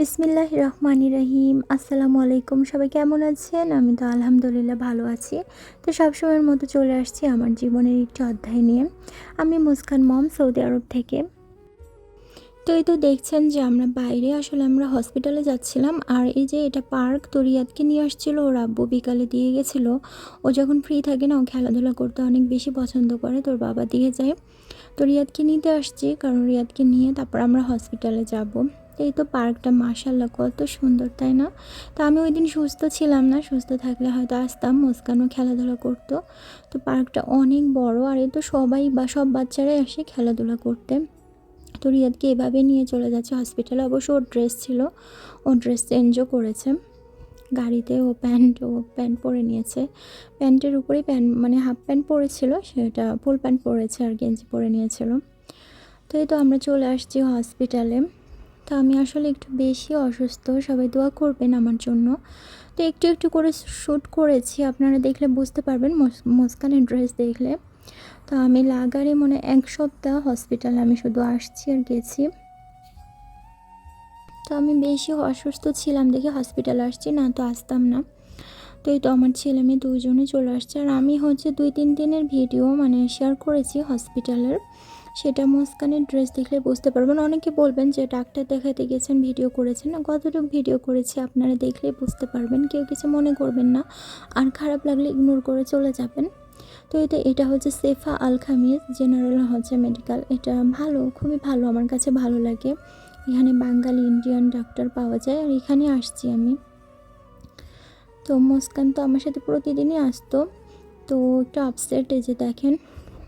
বিসমিল্লাহ রহমান রহিম, আসসালামু আলাইকুম। সবাই কেমন আছেন? আমি তো আলহামদুলিল্লাহ ভালো আছি। তো সবসময়ের মতো চলে আসছি আমার জীবনের একটি অধ্যায় নিয়ে। আমি মুস্কান মম, সৌদি আরব থেকে। তো এই তো দেখছেন যে আমরা বাইরে আসলে আমরা হসপিটালে যাচ্ছিলাম, আর এই যে এটা পার্ক তো রিয়াদকে নিয়ে আসছিল, ওর আব্বু বিকালে দিয়ে গেছিল। ও যখন ফ্রি থাকে না, ও খেলাধুলা করতে অনেক বেশি পছন্দ করে, তোর বাবা দিয়ে যায়। তো রিয়াদকে নিতে আসছি, কারণ রিয়াদকে নিয়ে তারপর আমরা হসপিটালে যাব। এই তো পার্কটা মাশাল্লাহ কত সুন্দর, তাই না? তো আমি ওই দিন সুস্থ ছিলাম না, সুস্থ থাকলে হয়তো আসতাম, মুস্কানও খেলাধুলা করতো। তো পার্কটা অনেক বড়, আর এই তো সবাই বা, সব বাচ্চারাই আসে খেলাধুলা করতে। তো রিয়াদকে এভাবে নিয়ে চলে যাচ্ছে হসপিটালে অবশ্য ওর ড্রেস ছিল, ও ড্রেস চেঞ্জও করেছে। গাড়িতে ও প্যান্ট ও প্যান্ট পরে নিয়েছে। প্যান্টের উপরেই প্যান্ট মানে হাফ প্যান্ট পরেছিল, সেটা ফুল প্যান্ট পরেছে আর গেঞ্জি পরে নিয়েছিল। তো এই তো আমরা চলে আসছি হসপিটালে তো আমি আসলে একটু বেশি অসুস্থ, সবাই দোয়া করবেন আমার জন্য। তো একটু একটু করে শ্যুট করেছি, আপনারা দেখলে বুঝতে পারবেন মুস্কানের ড্রেস দেখলে। তো আমি লাগারে মনে এক সপ্তাহ হসপিটাল আমি শুধু আসছি আর গেছি। তো আমি বেশি অসুস্থ ছিলাম দেখে হসপিটাল আসছি, না তো আসতাম না। তো এই তো আমার ছেলে মেয়ে দুজনে চলে আসছে। আর আমি হচ্ছে দুই তিন দিনের ভিডিও মানে শেয়ার করেছি হসপিটালের সেটা মুস্কানের ড্রেস দেখলে বুঝতে পারবেন অনেকে বলবেন যে ডাক্তার দেখাতে গেছেন ভিডিও করেছেন। কতটুকু ভিডিও করেছি আপনারা দেখলে বুঝতে পারবেন। কেউ কিছু মনে করবেন না। আর খারাপ লাগলে ইগনোর করে চলে যাবেন। তো এটা এটা হচ্ছে সেফা আল খামিজ জেনারেল হচ্ছে মেডিকেল এটা ভালো, খুবই ভালো, আমার কাছে ভালো লাগে। এখানে বাঙালি ইন্ডিয়ান ডাক্তার পাওয়া যায়। আর এখানে আসছি আমি। তো মুস্কান তো আমার সাথে প্রতিদিনই আসতো। তো একটু আপসেট এই যে দেখেন।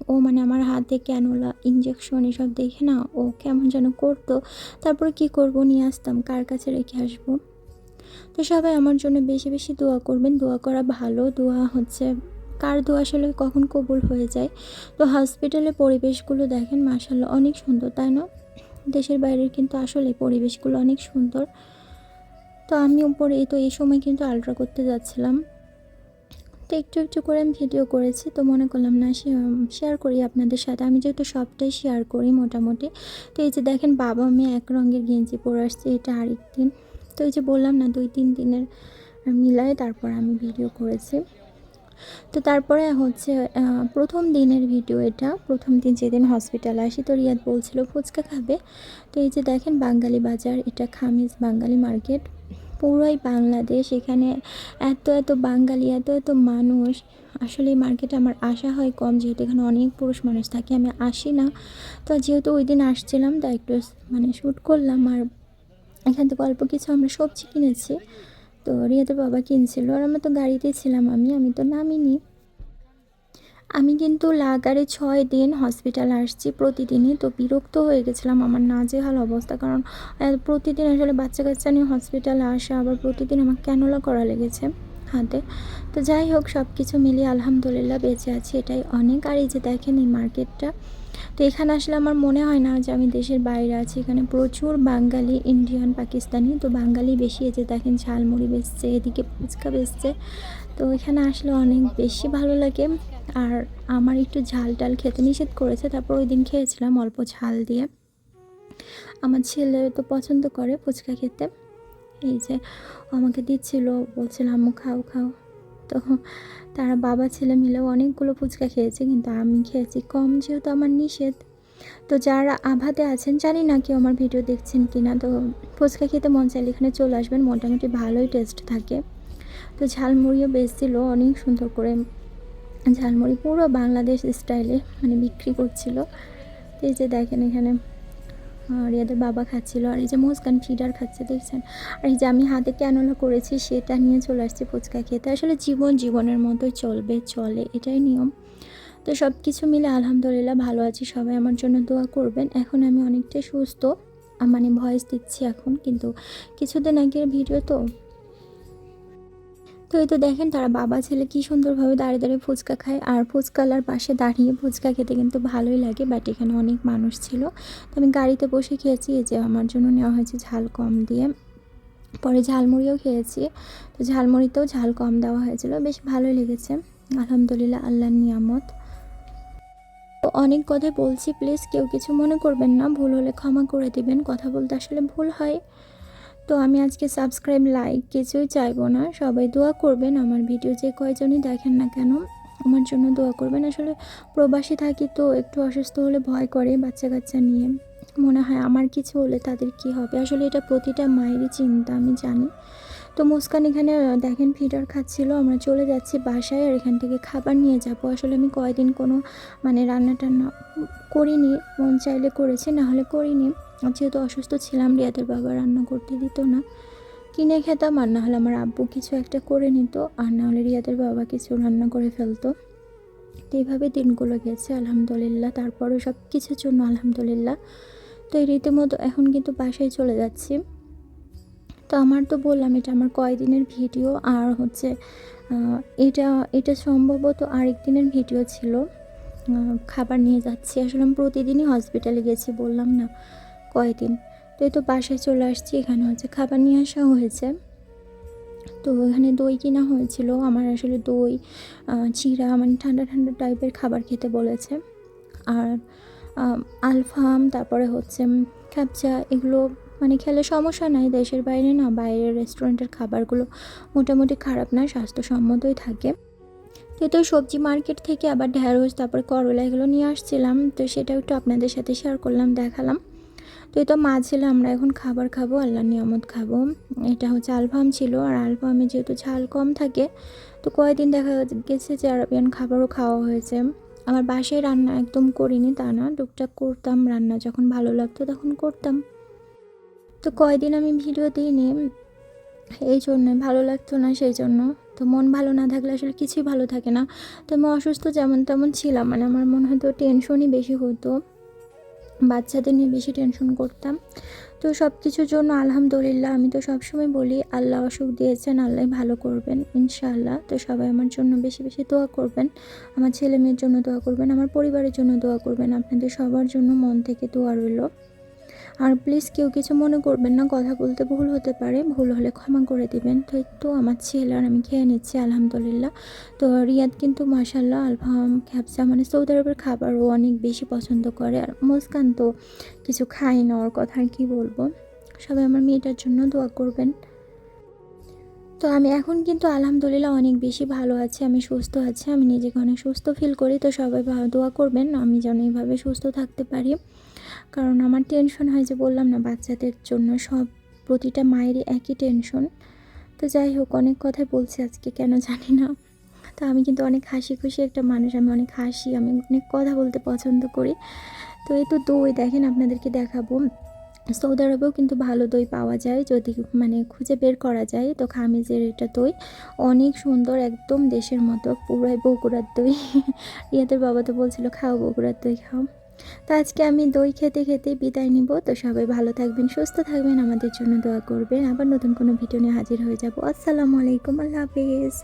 ও মানে আমার হাতে ক্যানোলা ইঞ্জেকশন এসব দেখে না? ও কেমন যেন করতো। তারপরে কি করব? নিয়ে আসতাম। কার কাছে রেখে আসব? তো সবাই আমার জন্য বেশি বেশি দোয়া করবেন। দোয়া করা ভালো। দোয়া হচ্ছে, কার দোয়া আসলে কখন কবুল হয়ে যায়? তো হসপিটালে পরিবেশগুলো দেখেন মাসাল্লাহ অনেক সুন্দর, তাই না? দেশের বাইরের কিন্তু আসলে পরিবেশগুলো অনেক সুন্দর। তো আমি উপরে তো এই সময় কিন্তু আলট্রা করতে যাচ্ছিলাম। তো একটু একটু করে আমি ভিডিও করেছি, তো মনে করলাম না শেয়ার করি আপনাদের সাথে। আমি যেহেতু সবটাই শেয়ার করি মোটামুটি, তো এই যে দেখেন বাবা মেয়ে এক রঙের গেঞ্জি পরে আসছে, এটা আরেক দিন তো এই যে বললাম না দুই তিন দিনের মিলায় তারপর আমি ভিডিও করেছি। তো তারপরে হচ্ছে প্রথম দিনের ভিডিও এটা, প্রথম দিন যেদিন হসপিটাল আসি, তো রিয়াদ বলছিল, ফুচকা খাবে? তো এই যে দেখেন বাঙালি বাজার, এটা খামিজ বাঙালি মার্কেট পুরোই বাংলাদেশ, এখানে এত এত বাঙালি, এত এত মানুষ। আসলে এই মার্কেটে আমার আসা হয় কম, যেহেতু এখানে অনেক পুরুষ মানুষ থাকে, আমি আসি না। তো যেহেতু ওই দিন আসছিলাম, তাই একটু মানে শ্যুট করলাম। আর এখান থেকে অল্প কিছু আমরা সবজি কিনেছি। তো রিয়াদের বাবা কিনছিল, আর আমরা তো গাড়িতে ছিলাম আমি আমি তো নামিনি। আমি কিন্তু লাগারে ছয় দিন হসপিটাল আসছি প্রতিদিনই, তো বিরক্ত হয়ে গেছিলাম আমার নাজেহাল অবস্থা। কারণ প্রতিদিন আসলে বাচ্চা কাচ্চা নিয়ে হসপিটালে আসা, আবার প্রতিদিন আমার ক্যানোলা করা লেগেছে হাতে। তো যাই হোক সব কিছু মিলিয়ে আলহামদুলিল্লাহ বেঁচে আছি, এটাই অনেক। আর এই যে দেখেন এই মার্কেটটা, তো এখানে আসলে আমার মনে হয় না যে আমি দেশের বাইরে আছি, এখানে প্রচুর বাঙালি, ইন্ডিয়ান, পাকিস্তানি, তো বাঙালি বেশি। যে দেখেন ঝালমুড়ি বেচছে, এদিকে ফুচকা বেচছে তো এখানে আসলে অনেক বেশি ভালো লাগে। আর আমার একটু ঝাল টাল খেতে নিষেধ করেছে, তারপর ওই দিন খেয়েছিলাম অল্প ঝাল দিয়ে। আমার ছেলে তো পছন্দ করে ফুচকা খেতে। এই যে আমাকে দিচ্ছিল, বলছিল, আম্মু, খাও খাও। তো তারা বাবা ছেলে মিলেও অনেকগুলো ফুচকা খেয়েছে, কিন্তু আমি খেয়েছি কম, যেহেতু আমার নিষেধ। তো যারা আভাতে আছেন, জানি না কেউ আমার ভিডিও দেখছেন কি না তো ফুচকা খেতে মন চাইলে এখানে চলে আসবেন, মোটামুটি ভালোই টেস্ট থাকে। তো ঝালমুড়িও বেচছিল অনেক সুন্দর করে ঝালমুড়ি পুরো বাংলাদেশ স্টাইলে মানে বিক্রি করছিল। তো এই যে দেখেন এখানে রিয়াদের বাবা খাচ্ছিল, আর এই যে মুস্কান ফিডার খাচ্ছে, দেখছেন? আর এই যে আমি হাতে ক্যানোলা করেছি, সেটা নিয়ে চলে আসছি ফুচকা খেতে। আসলে জীবন জীবনের মতোই চলবে, চলে, এটাই নিয়ম। তো সব কিছু মিলে আলহামদুলিল্লাহ ভালো আছি, সবাই আমার জন্য দোয়া করবেন। এখন আমি অনেকটাই সুস্থ মানে ভয়েস দিচ্ছি এখন, কিন্তু কিছুদিন আগের ভিডিও তো তো এই তো দেখেন তারা বাবা ছেলে কি সুন্দরভাবে দাঁড়িয়ে দাঁড়িয়ে ফুচকা খায়। আর ফুচকালার পাশে দাঁড়িয়ে ফুচকা খেতে কিন্তু ভালোই লাগে বাট এখানে অনেক মানুষ ছিল। তো আমি গাড়িতে বসে খেয়েছি, এই যে আমার জন্য নেওয়া হয়েছে ঝাল কম দিয়ে। পরে ঝালমুড়িও খেয়েছি, তো ঝালমুড়িতেও ঝাল কম দেওয়া হয়েছিল, বেশ ভালোই লেগেছে। আলহামদুলিল্লাহ, আল্লাহর নিয়ামত। তো অনেক কথাই বলছি প্লিজ কেউ কিছু মনে করবেন না, ভুল হলে ক্ষমা করে দিবেন, কথা বলতে আসলে ভুল হয়। তো আমি আজকে সাবস্ক্রাইব লাইক কিছুই চাইব না। সবাই দোয়া করবেন, আমার ভিডিও যে কয়জনই দেখেন না কেন, আমার জন্য দোয়া করবেন। আসলে প্রবাসী থাকি তো, একটু অসুস্থ হলে ভয় করে বাচ্চা কাচ্চা নিয়ে। মনে হয় আমার কিছু হলে তাদের কি হবে? আসলে এটা প্রতিটা মায়েরই চিন্তা, আমি জানি। তো মুস্কান এখানে দেখেন ফিডার খাচ্ছিল, আমরা চলে যাচ্ছি বাসায় আর এখান থেকে খাবার নিয়ে যাব। আসলে আমি কয়দিন কোনো মানে রান্না টান্না করিনি, মন চাইলে করেছি, না হলে করিনি। যেহেতু অসুস্থ ছিলাম, রিয়াদের বাবা রান্না করতে দিত না। কিনে খেতাম, আর না হলে আমার আব্বু কিছু একটা করে নিত, আর না হলে রিয়াদের বাবা কিছু রান্না করে ফেলতো। তো এইভাবে দিনগুলো গেছে, আলহামদুলিল্লাহ। তারপরও সব কিছুর জন্য আলহামদুলিল্লাহ। তো এই রীতিমতো এখন কিন্তু বাসায় চলে যাচ্ছি। তো আমার তো বললাম এটা আমার কয়দিনের ভিডিও আর হচ্ছে এটা এটা সম্ভবত আরেক দিনের ভিডিও ছিল। খাবার নিয়ে যাচ্ছি। আসলে আমি প্রতিদিনই হসপিটালে গেছি বললাম না কয়দিন? তো এই তো বাসায় চলে আসছি এখানে হচ্ছে খাবার নিয়ে আসা হয়েছে। তো এখানে দই কিনা হয়েছিল আমার আসলে দই চিরা মানে ঠান্ডা ঠান্ডা টাইপের খাবার খেতে বলেছে। আর আলফাম তারপরে হচ্ছে উম, খ্যাপচা এগুলো মানে খেলে সমস্যা নাই, দেশের বাইরে না, বাইরের রেস্টুরেন্টের খাবারগুলো মোটামুটি খারাপ না, স্বাস্থ্যসম্মতই থাকে। তো তো সবজি মার্কেট থেকে আবার ঢ্যাঁড়স তারপর করলা এগুলো নিয়ে আসছিলাম, তো সেটাও একটু আপনাদের সাথে শেয়ার করলাম, দেখালাম। তো এই তো মা ছেলে আমরা এখন খাবার খাব আল্লাহ নিয়ামত খাব। এটা হচ্ছে আলফাম ছিল, আর আলফামে যেহেতু ঝাল কম থাকে, তো কয়েকদিন দেখা গেছে যে আরবিয়ান খাবারও খাওয়া হয়েছে। আমার বাসায় রান্না একদম করিনি তা না, টুকটাক করতাম, রান্না যখন ভালো লাগতো তখন করতাম। তো কয়দিন আমি ভিডিও দিইনি, এই জন্য ভালো লাগতো না সেই জন্য। তো মন ভালো না থাকলে আসলে কিছুই ভালো থাকে না। তো আমি অসুস্থ যেমন তেমন ছিলাম মানে আমার মনে হতো টেনশনই বেশি হতো। বাচ্চাদের নিয়ে বেশি টেনশন করতাম। তো সব কিছুর জন্য আলহামদুলিল্লাহ আমি তো সবসময় বলি, আল্লাহ অসুখ দিয়েছেন, আল্লাহ ভালো করবেন, ইনশাআল্লাহ। তো সবাই আমার জন্য বেশি বেশি দোয়া করবেন। আমার ছেলে মেয়ের জন্য দোয়া করবেন, আমার পরিবারের জন্য দোয়া করবেন। আপনাদের সবার জন্য মন থেকে দোয়া রইল। আর প্লিজ কেউ কিছু মনে করবেন না, কথা বলতে ভুল হতে পারে, ভুল হলে ক্ষমা করে দিবেন। তো একটু আমার ছেলে আর আমি খেয়ে নিচ্ছি, আলহামদুলিল্লাহ। তো রিয়াদ কিন্তু মাসাল্লাহ আলফাম খ্যাপসা মানে সৌদি আরবের খাবারও অনেক বেশি পছন্দ করে। আর মুস্কান তো কিছু খাই না, ওর কথা আর কি বলব। সবাই আমার মেয়েটার জন্য দোয়া করবেন। তো আমি এখন কিন্তু আলহামদুলিল্লাহ অনেক বেশি ভালো আছি, আমি সুস্থ আছি, আমি নিজেকে অনেক সুস্থ ফিল করি, তো সবাই দোয়া করবেন, আমি যেন এইভাবে সুস্থ থাকতে পারি। কারণ আমার টেনশন হয় যে বললাম না, বাচ্চাদের জন্য সব প্রতিটা মায়েরই একই টেনশন তো যাই হোক, অনেক কথাই বলছি আজকে, কেন জানি না। তো আমি কিন্তু অনেক হাসি খুশি একটা মানুষ, আমি অনেক হাসি, আমি অনেক কথা বলতে পছন্দ করি। তো এই তো দই, দেখেন আপনাদেরকে দেখাবো। সৌদি আরবেও কিন্তু ভালো দই পাওয়া যায়, যদি মানে খুঁজে বের করা যায়। তো খামিজের এটা দই অনেক সুন্দর, একদম দেশের মতো, পুরাই বগুড়ার দই। ইয়াদের বাবা তো বলছিল, খাও বগুড়ার দই, খাও। তো আজকে আমি দই খেতে খেতে বিদায় নিব। তো সবাই ভালো থাকবেন, সুস্থ থাকবেন, আমাদের জন্য দোয়া করবেন। আবার নতুন কোনো ভিডিও নিয়ে হাজির হয়ে যাব। আসসালামু আলাইকুম, আল্লাহ হাফিজ।